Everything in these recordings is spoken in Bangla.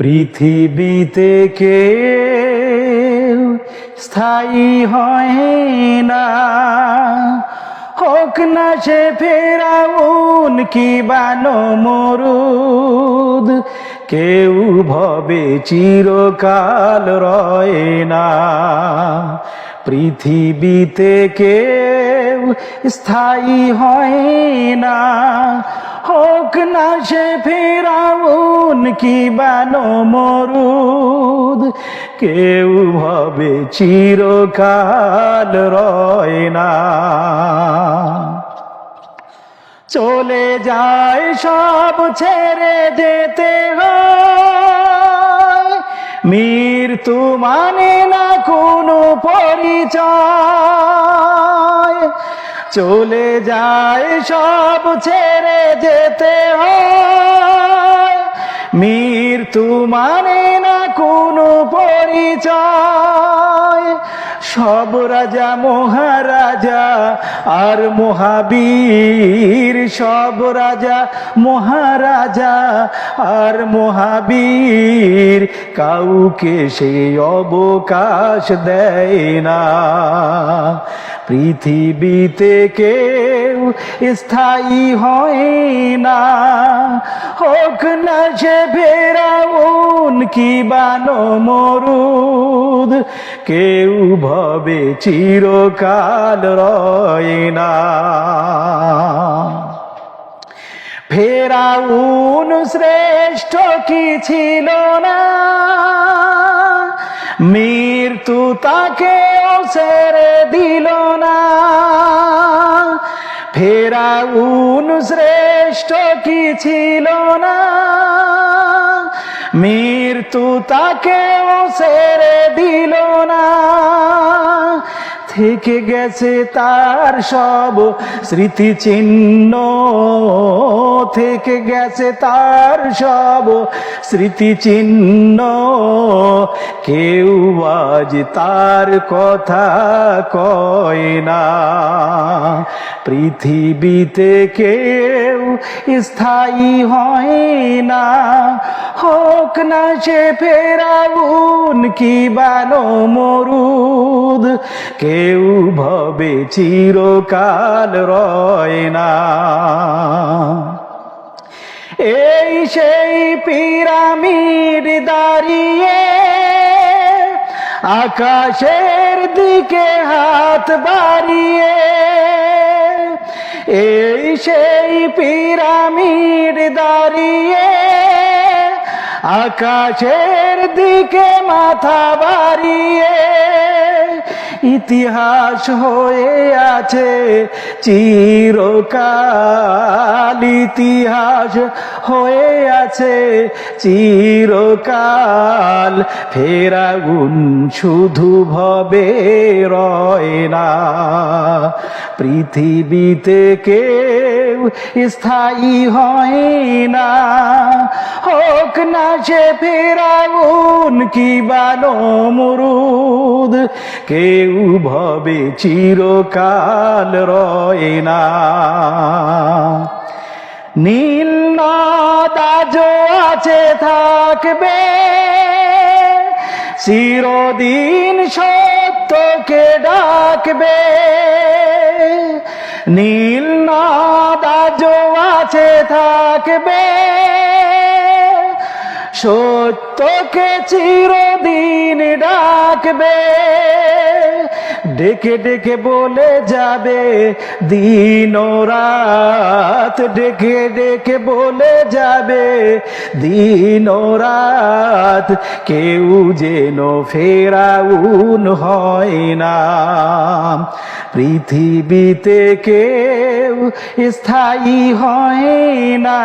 পৃথিবীতে কে স্থায়ী হয় না। হোক না সে ফেরাউন কি বানো মরুদ, কেউ ভবে চিরকাল রয় না। পৃথিবীতে কেউ স্থায়ী হয় না। হোক না সে ফেরাউন কি বানো মরুদ কেউ ভবে চিরকাল রয় না চলে যায় সব ছেড়ে যেতে মৃত্যু মানে না কোনো পরিচয় চলে যায় সব ছেড়ে যেতে হয়। মৃত্যু মানে না কোনো পরিচয়। সব রাজা, মহারাজা আর মহাবীর। সব রাজা, মহারাজা আর মহাবীর। কাউকে সে অবকাশ দেয় না। পৃথিবীতে কেউ স্থায়ী হয় না। হোক না সে ফেরাউন কি বানো মরুদ, কেউ ভবে চিরকাল রয় না। ফেরাউন শ্রেষ্ঠ কি ছিল না? মৃত্যু তাকে ছেড়ে দিল না। ফেরাউন শ্রেষ্ঠ কি ছিল না? মৃত্যু তাকে ছেড়ে দিল না। থেকে গেছে তার সব স্মৃতিচিহ্ন। থেকে গেছে তার সব স্মৃতিচিহ্ন। কেউ আজ তার কথা কয় না। পৃথিবীতে কেউ স্থায়ী হয় না। হোক না সে ফেরাউন কি বানো মরুদ। কেউ ভবে চিরকাল রয় না। এই সেই পিরামিড দাঁড়িয়ে আকাশের দিকে হাত বাড়িয়ে এই সেই পিরামিড দাঁড়িয়ে আকাশের দিকে মাথা বাড়িয়ে ইতিহাস হয়ে আছে, চিরকাল ইতিহাস হয়ে আছে, চিরকাল ফেরাগুন শুধু ভবে রয় না। পৃথিবীতে কেউ স্থায়ী হয় না। হোক না সে ফেরাগুন কি বানো মরুদ? কেউ ভবে চিরকাল রয় না। নীল নদাজ আছে, থাকবে। চিরদিন সত্যকে ডাকবে। নীল না নদাজ আছে, থাকবে। সত্যকে চিরদিন ডাকবে। ডেকে ডেকে বলে যাবে, দিন রাত। ডেকে ডেকে বলে যাবে, দিন রাত। কেউ যেন ফেরাউন হয় না। পৃথিবীতে কেউ স্থায়ী হয় না।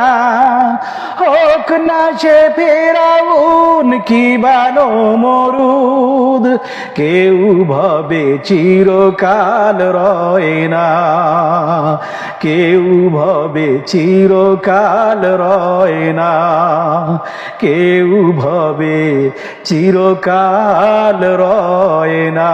হোক না সে ফেরাউন কি বানো মরুদ, কেউ ভবে চিরকাল রয় না। কেউ ভবে চিরকাল রয় না। কেউ ভবে চিরকাল রয় না।